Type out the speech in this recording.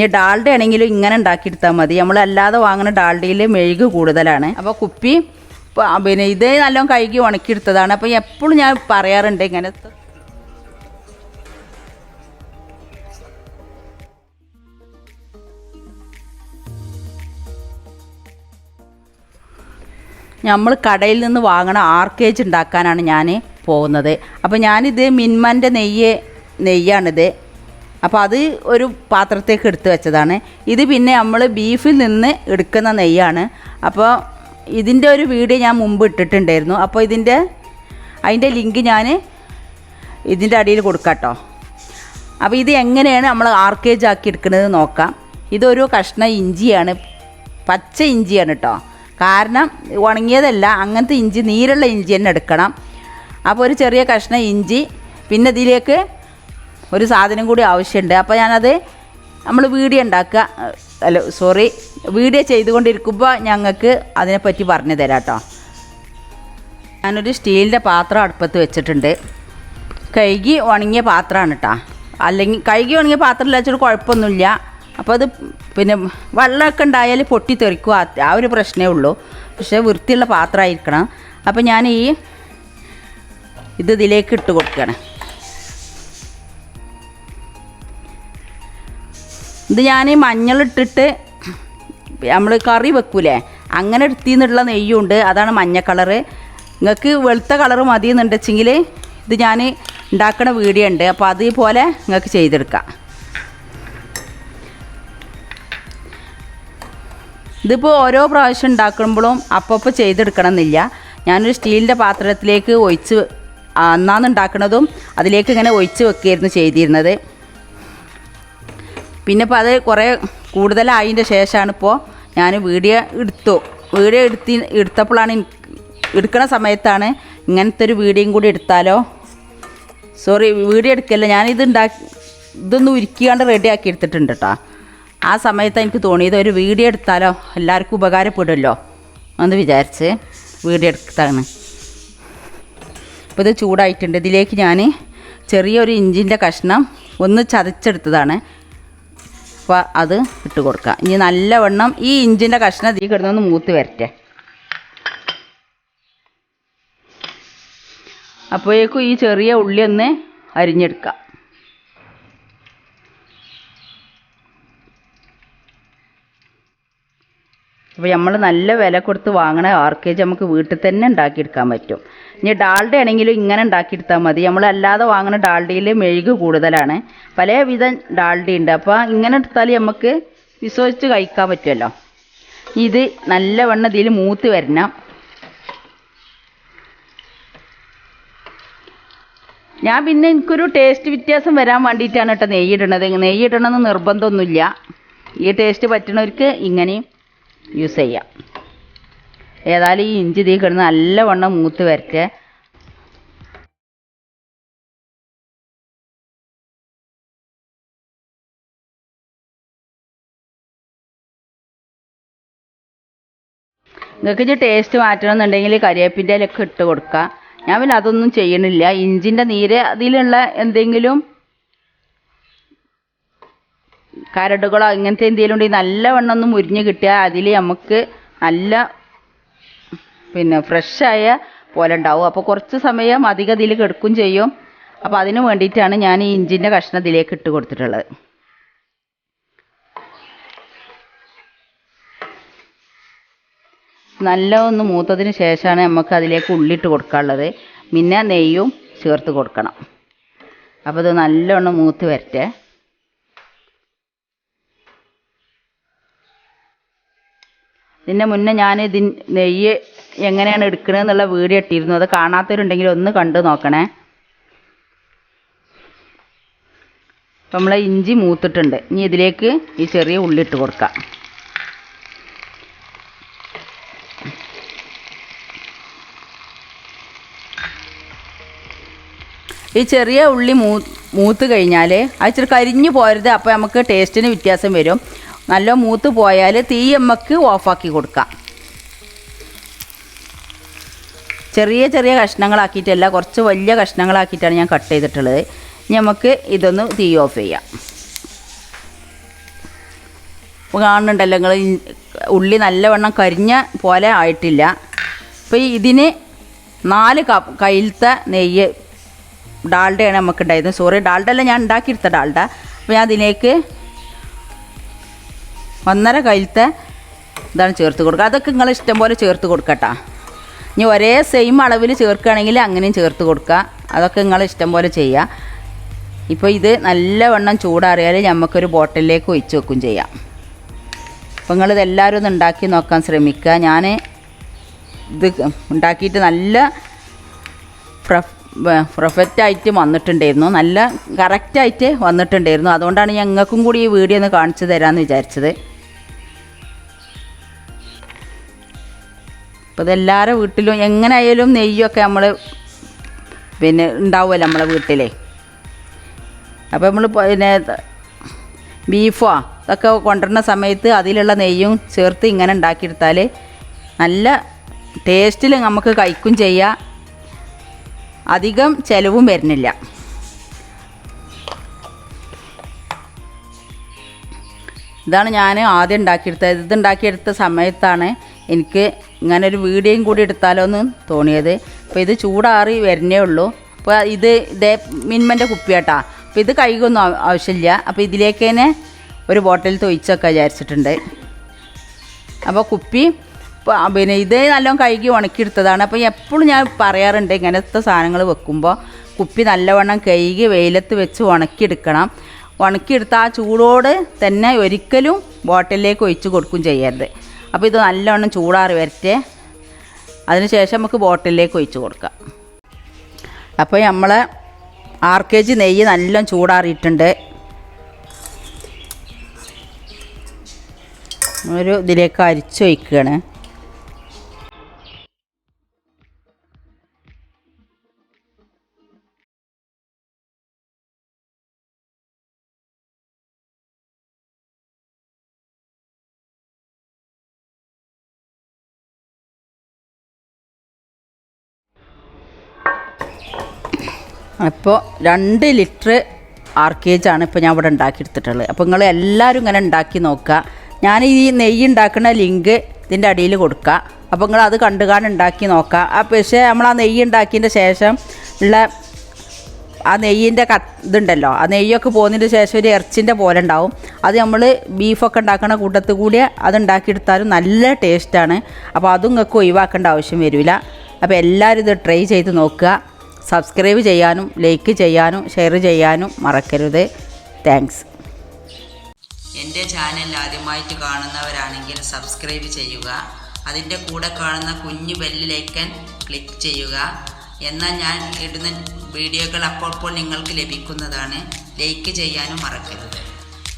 ഇനി ഡാൾഡ ആണെങ്കിലും ഇങ്ങനെ ഉണ്ടാക്കിയെടുത്താൽ മതി. നമ്മൾ അല്ലാതെ വാങ്ങുന്ന ഡാൾഡയിൽ മെഴുക് കൂടുതലാണ്. അപ്പോൾ കുപ്പി പിന്നെ ഇതേ നല്ലോണം കഴുകി ഉണക്കിയെടുത്തതാണ്. അപ്പോൾ എപ്പോഴും ഞാൻ പറയാറുണ്ട് ഇങ്ങനെ. നമ്മൾ കടയിൽ നിന്ന് വാങ്ങണ ആർക്കേജ് ഉണ്ടാക്കാനാണ് ഞാൻ പോകുന്നത്. അപ്പോൾ ഞാനിത് മിൻമന്റെ നെയ്യ് നെയ്യാണിത്. അപ്പോൾ അത് ഒരു പാത്രത്തേക്ക് എടുത്ത് വെച്ചതാണ്. ഇത് പിന്നെ നമ്മൾ ബീഫിൽ നിന്ന് എടുക്കുന്ന നെയ്യാണ്. അപ്പോൾ ഇതിന്റെ ഒരു വീഡിയോ ഞാൻ മുമ്പ് ഇട്ടിട്ടുണ്ടായിരുന്നു. അപ്പോൾ ഇതിന്റെ അതിന്റെ ലിങ്ക് ഞാൻ ഇതിന്റെ അടിയിൽ കൊടുക്കാം കേട്ടോ അപ്പോൾ ഇത് എങ്ങനെയാണ് നമ്മൾ ആർക്കേജ് ആക്കി എടുക്കുന്നത് നോക്കാം. ഇതൊരു കഷ്ണ ഇഞ്ചിയാണ്. പച്ച ഇഞ്ചിയാണ് കേട്ടോ കാരണം ഉണങ്ങിയതല്ല അങ്ങനത്തെ ഇഞ്ചി നീരുള്ള ഇഞ്ചി തന്നെ എടുക്കണം. അപ്പോൾ ഒരു ചെറിയ കഷ്ണ ഇഞ്ചി പിന്നെ ഇതിലേക്ക് ഒരു സാധനം കൂടി ആവശ്യമുണ്ട്. അപ്പോൾ ഞാനത് നമ്മൾ വീഡിയോ ഉണ്ടാക്കുക. അല്ല സോറി വീഡിയോ ചെയ്തുകൊണ്ടിരിക്കുമ്പോൾ ഞങ്ങൾക്ക് അതിനെപ്പറ്റി പറഞ്ഞു തരാം കേട്ടോ ഞാനൊരു സ്റ്റീലിന്റെ പാത്രം അടുപ്പത്ത് വെച്ചിട്ടുണ്ട്. കഴുകി ഉണങ്ങിയ പാത്രമാണ് കേട്ടോ അല്ലെങ്കിൽ കഴുകി ഉണങ്ങിയ പാത്രം വെച്ചിട്ട് കുഴപ്പമൊന്നുമില്ല. അപ്പോൾ അത് പിന്നെ വെള്ളമൊക്കെ ഉണ്ടായാൽ പൊട്ടി തെറിക്കും. ആ ആ ഒരു പ്രശ്നമേ ഉള്ളൂ. പക്ഷേ വൃത്തിയുള്ള പാത്രമായിരിക്കണം. അപ്പോൾ ഞാൻ ഈ ഇത് ഇതിലേക്ക് ഇട്ട് കൊടുക്കണം ഇത് ഞാൻ മഞ്ഞളിട്ടിട്ട് നമ്മൾ കറി വെക്കൂലേ? അങ്ങനെ എടുത്തിന്നുള്ള നെയ്യുണ്ട്. അതാണ് മഞ്ഞ കളർ നിങ്ങൾക്ക് വെളുത്ത കളർ മതി എന്നുണ്ടെച്ചെങ്കിൽ ഇത് ഞാൻ ഉണ്ടാക്കണ വീഡിയോ ഉണ്ട്. അപ്പോൾ അതുപോലെ നിങ്ങൾക്ക് ചെയ്തെടുക്കാം. ഇതിപ്പോൾ ഓരോ പ്രാവശ്യം ഉണ്ടാക്കുമ്പോഴും അപ്പോൾ ചെയ്തെടുക്കണം എന്നില്ല ഞാനൊരു സ്റ്റീലിന്റെ പാത്രത്തിലേക്ക് ഒഴിച്ച് അന്നാന്ന് ഉണ്ടാക്കണതും അതിലേക്ക് ഇങ്ങനെ ഒഴിച്ച് വെക്കുകയായിരുന്നു ചെയ്തിരുന്നത്. പിന്നെ ഇപ്പോൾ അത് കുറേ കൂടുതലായതിന്റെ ശേഷമാണ് ഇപ്പോൾ ഞാൻ വീഡിയോ എടുത്തു. വീഡിയോ എടുത്തി എടുത്തപ്പോഴാണ് എടുക്കുന്ന സമയത്താണ് ഇങ്ങനത്തെ ഒരു വീഡിയോയും കൂടി എടുത്താലോ? സോറി വീഡിയോ എടുക്കല്ല ഞാനിത് ഉണ്ടാക്കി ഇതൊന്ന് ഉരുക്കിയാണ്ട് റെഡിയാക്കി എടുത്തിട്ടുണ്ട് കേട്ടോ ആ സമയത്ത് എനിക്ക് തോന്നിയത് ഒരു വീഡിയോ എടുത്താലോ? എല്ലാവർക്കും ഉപകാരപ്പെടുമല്ലോ എന്ന് വിചാരിച്ച് വീഡിയോ എടുത്താണ്. ഇപ്പോൾ ഇത് ചൂടായിട്ടുണ്ട്. ഇതിലേക്ക് ഞാൻ ചെറിയൊരു ഇഞ്ചിന്റെ കഷ്ണം ഒന്ന് ചതച്ചെടുത്തതാണ്. അപ്പോൾ അത് ഇട്ട് കൊടുക്കുക ഇനി നല്ലവണ്ണം ഈ ഇഞ്ചിന്റെ കഷ്ണം തീ കിടന്നൊന്ന് മൂത്ത് വരട്ടെ. അപ്പോഴേക്കും ഈ ചെറിയ ഉള്ളി ഒന്ന് അരിഞ്ഞെടുക്കാം. അപ്പോൾ നമ്മൾ നല്ല വില കൊടുത്ത് വാങ്ങണ ആർക്കേജ് നമുക്ക് വീട്ടിൽ തന്നെ ഉണ്ടാക്കിയെടുക്കാൻ പറ്റും. ഇനി ഡാൾഡ ആണെങ്കിലും ഇങ്ങനെ ഉണ്ടാക്കിയെടുത്താൽ മതി. നമ്മൾ അല്ലാതെ വാങ്ങുന്ന ഡാൾഡയിൽ മെഴുക് കൂടുതലാണ്. പല വിധം ഡാൾഡ ഉണ്ട്. അപ്പോൾ ഇങ്ങനെ എടുത്താൽ നമുക്ക് വിശ്വസിച്ച് കഴിക്കാൻ പറ്റുമല്ലോ. ഇത് നല്ലവണ്ണം ഇതിൽ മൂത്ത് വരണം. ഞാൻ പിന്നെ എനിക്കൊരു ടേസ്റ്റ് വ്യത്യാസം വരാൻ വേണ്ടിയിട്ടാണ് കേട്ടോ നെയ്യിടണത് നെയ്യിടണമെന്ന് നിർബന്ധമൊന്നുമില്ല. ഈ ടേസ്റ്റ് പറ്റണവർക്ക് ഇങ്ങനെയും യൂസ് ചെയ്യാം. ഏതായാലും ഈ ഇഞ്ചി തീ കിടന്ന് നല്ലവണ്ണം മൂത്ത് വരട്ടെ. നിങ്ങൾക്ക് ഇനി ടേസ്റ്റ് മാറ്റണമെന്നുണ്ടെങ്കിൽ കരിവേപ്പിന്റെ ഇലയൊക്കെ ഇട്ട് കൊടുക്കുക ഞാൻ പിന്നെ അതൊന്നും ചെയ്യണില്ല. ഇഞ്ചിന്റെ നീര് അതിലുള്ള എന്തെങ്കിലും കരടുകളോ ഇങ്ങനത്തെ എന്തെങ്കിലും ഉണ്ടെങ്കിൽ നല്ലവണ്ണം ഒന്ന് മുരിഞ്ഞ് കിട്ടിയാൽ അതിൽ നമുക്ക് നല്ല പിന്നെ ഫ്രഷായ പോലെ ഉണ്ടാവും. അപ്പോൾ കുറച്ച് സമയം അധികം ഇതിൽ കിടക്കും ചെയ്യും. അപ്പോൾ അതിന് വേണ്ടിയിട്ടാണ് ഞാൻ ഈ ഇഞ്ചിന്റെ കഷ്ണം ഇതിലേക്ക് ഇട്ട് കൊടുത്തിട്ടുള്ളത്. നല്ല ഒന്ന് മൂത്തതിന് ശേഷമാണ് നമുക്ക് അതിലേക്ക് ഉള്ളിട്ട് കൊടുക്കാനുള്ളത്. പിന്നെ നെയ്യും ചേർത്ത് കൊടുക്കണം. അപ്പോൾ ഇത് നല്ലോണം മൂത്ത് വരട്ടെ. ഇതിന്റെ മുന്നേ ഞാൻ ഇതിൻ നെയ്യ് എങ്ങനെയാണ് എടുക്കണമെന്നുള്ള വീഡിയോ ഇട്ടിരുന്നു. അത് കാണാത്തവരുണ്ടെങ്കിൽ ഒന്ന് കണ്ടു നോക്കണേ. നമ്മൾ ഇഞ്ചി മൂത്തിട്ടുണ്ട്. ഇനി ഇതിലേക്ക് ഈ ചെറിയ ഉള്ളി ഇട്ട് കൊടുക്കാം. ഈ ചെറിയ ഉള്ളി മൂ മൂത്ത് കഴിഞ്ഞാൽ അത് ഇച്ചിരി കരിഞ്ഞു പോരുത് അപ്പോൾ നമുക്ക് ടേസ്റ്റിന് വ്യത്യാസം വരും. നല്ല മൂത്ത് പോയാൽ തീയമ്മക്ക് ഓഫാക്കി കൊടുക്കാം. ചെറിയ ചെറിയ കഷ്ണങ്ങളാക്കിയിട്ടല്ല കുറച്ച് വലിയ കഷ്ണങ്ങളാക്കിയിട്ടാണ് ഞാൻ കട്ട് ചെയ്തിട്ടുള്ളത്. നമുക്ക് ഇതൊന്ന് തീ ഓഫ് ചെയ്യാം. ഇപ്പോൾ കാണുന്നുണ്ടല്ലോ നിങ്ങൾ ഉള്ളി നല്ലവണ്ണം കരിഞ്ഞ പോലെ ആയിട്ടില്ല. അപ്പോൾ ഇതിന് നാല് കപ്പ് കയ്യിലത്തെ നെയ്യ് ഡാൾഡയാണ് നമുക്ക് ഉണ്ടായിരുന്നത്. സോറി ഡാൾഡല്ല ഞാൻ ഉണ്ടാക്കിയെടുത്ത ഡാൾഡ അപ്പോൾ ഞാൻ അതിലേക്ക് ഒന്നര കയ്യിലത്തെ ഇതാണ് ചേർത്ത് കൊടുക്കുക. അതൊക്കെ നിങ്ങൾ ഇഷ്ടം പോലെ ചേർത്ത് കൊടുക്കട്ടാ. ഇനി ഒരേ സെയിം അളവിൽ ചേർക്കുകയാണെങ്കിൽ അങ്ങനെയും ചേർത്ത് കൊടുക്കുക. അതൊക്കെ നിങ്ങൾ ഇഷ്ടം പോലെ ചെയ്യുക. ഇപ്പോൾ ഇത് നല്ലവണ്ണം ചൂടാറിയാൽ നമുക്കൊരു ബോട്ടിലേക്ക് ഒഴിച്ച് വെക്കും ചെയ്യാം. അപ്പോൾ നിങ്ങളിത് എല്ലാവരും ഒന്ന് ഉണ്ടാക്കി നോക്കാൻ ശ്രമിക്കുക. ഞാൻ ഇത് ഉണ്ടാക്കിയിട്ട് നല്ല പെർഫെക്റ്റ് ആയിട്ട് വന്നിട്ടുണ്ടായിരുന്നു. നല്ല കറക്റ്റായിട്ട് വന്നിട്ടുണ്ടായിരുന്നു. അതുകൊണ്ടാണ് ഞങ്ങൾക്കും കൂടി ഈ വീഡിയോ ഒന്ന് കാണിച്ചു തരാമെന്ന് വിചാരിച്ചത്. അപ്പോൾ ഇതെല്ലാവരുടെ വീട്ടിലും എങ്ങനെ ആയാലും നെയ്യൊക്കെ നമ്മൾ പിന്നെ ഉണ്ടാവുമല്ലോ നമ്മളെ വീട്ടിലെ. അപ്പോൾ നമ്മൾ പിന്നെ ബീഫോ ഇതൊക്കെ കൊണ്ടുവരുന്ന സമയത്ത് അതിലുള്ള നെയ്യും ചേർത്ത് ഇങ്ങനെ ഉണ്ടാക്കിയെടുത്താൽ നല്ല ടേസ്റ്റിൽ നമുക്ക് കഴിക്കും ചെയ്യാം. അധികം ചിലവും വരുന്നില്ല. ഇതാണ് ഞാൻ ആദ്യം ഉണ്ടാക്കിയെടുത്തത്. ഇത് ഉണ്ടാക്കിയെടുത്ത സമയത്താണ് എനിക്ക് ഇങ്ങനെ ഒരു വീഡിയോയും കൂടി എടുത്താലോ എന്ന് തോന്നിയത്. അപ്പോൾ ഇത് ചൂടാറി വരുന്നേ ഉള്ളൂ. അപ്പോൾ ഇത് ഇതേ മിൻമന്റെ കുപ്പിയാട്ടാ. അപ്പോൾ ഇത് കഴുകൊന്നും ആവശ്യമില്ല. അപ്പോൾ ഇതിലേക്ക് തന്നെ ഒരു ബോട്ടിൽ തൊഴിച്ചൊക്കെ വിചാരിച്ചിട്ടുണ്ട്. അപ്പോൾ കുപ്പി പിന്നെ ഇത് നല്ലോണം കഴുകി ഉണക്കിയെടുത്തതാണ്. അപ്പോൾ എപ്പോഴും ഞാൻ പറയാറുണ്ട് ഇങ്ങനത്തെ സാധനങ്ങൾ വെക്കുമ്പോൾ കുപ്പി നല്ലവണ്ണം കഴുകി വെയിലത്ത് വെച്ച് ഉണക്കിയെടുക്കണം. ഉണക്കിയെടുത്ത് ആ ചൂടോട് തന്നെ ഒരിക്കലും ബോട്ടിലേക്ക് ഒഴിച്ച് കൊടുക്കും ചെയ്യരുത്. അപ്പോൾ ഇത് നല്ലവണ്ണം ചൂടാറി വരട്ടെ. അതിനുശേഷം നമുക്ക് ബോട്ടിലേക്ക് ഒഴിച്ച് കൊടുക്കാം. അപ്പോൾ നമ്മൾ ആർ കെ ജി നെയ്യ് നല്ലോണം ചൂടാറിയിട്ടുണ്ട്. ഒരു ഇതിലേക്ക് അരിച്ച് അപ്പോൾ രണ്ട് ലിറ്റർ ആർ കെ ജി ആണ് ഇപ്പോൾ ഞാൻ ഇവിടെ ഉണ്ടാക്കിയെടുത്തിട്ടുള്ളത്. അപ്പോൾ നിങ്ങൾ എല്ലാവരും ഇങ്ങനെ ഉണ്ടാക്കി നോക്കുക. ഞാൻ ഈ നെയ്യ് ഉണ്ടാക്കുന്ന ലിങ്ക് ഇതിന്റെ അടിയിൽ കൊടുക്കുക. അപ്പോൾ നിങ്ങൾ അത് കണ്ടു ഉണ്ടാക്കി നോക്കുക. ആ പക്ഷേ നമ്മൾ ആ നെയ്യ് ഉണ്ടാക്കിയതിന്റെ ശേഷം ഉള്ള ആ നെയ്യിന്റെ ക ഇതുണ്ടല്ലോ. ആ നെയ്യൊക്കെ പോകുന്നതിന് ശേഷം ഒരു ഇറച്ചിന്റെ പോലെ ഉണ്ടാവും. അത് നമ്മൾ ബീഫൊക്കെ ഉണ്ടാക്കുന്ന കൂട്ടത്തിൽ കൂടി അത് ഉണ്ടാക്കിയെടുത്താലും നല്ല ടേസ്റ്റാണ്. അപ്പോൾ അതും നിങ്ങൾക്ക് ഒഴിവാക്കേണ്ട ആവശ്യം വരില്ല. അപ്പോൾ എല്ലാവരും ഇത് ട്രൈ ചെയ്ത് നോക്കുക. സബ്സ്ക്രൈബ് ചെയ്യാനും ലൈക്ക് ചെയ്യാനും ഷെയർ ചെയ്യാനും മറക്കരുത്. താങ്ക്സ്. എന്റെ ചാനൽ ആദ്യമായിട്ട് കാണുന്നവരാണെങ്കിൽ സബ്സ്ക്രൈബ് ചെയ്യുക. അതിന്റെ കൂടെ കാണുന്ന കുഞ്ഞു ബെല്ലിലേക്കൻ ക്ലിക്ക് ചെയ്യുക. എന്നാൽ ഞാൻ ഇടുന്ന വീഡിയോകൾ അപ്പോൾ നിങ്ങൾക്ക് ലഭിക്കുന്നതാണ്. ലൈക്ക് ചെയ്യാനും മറക്കരുത്.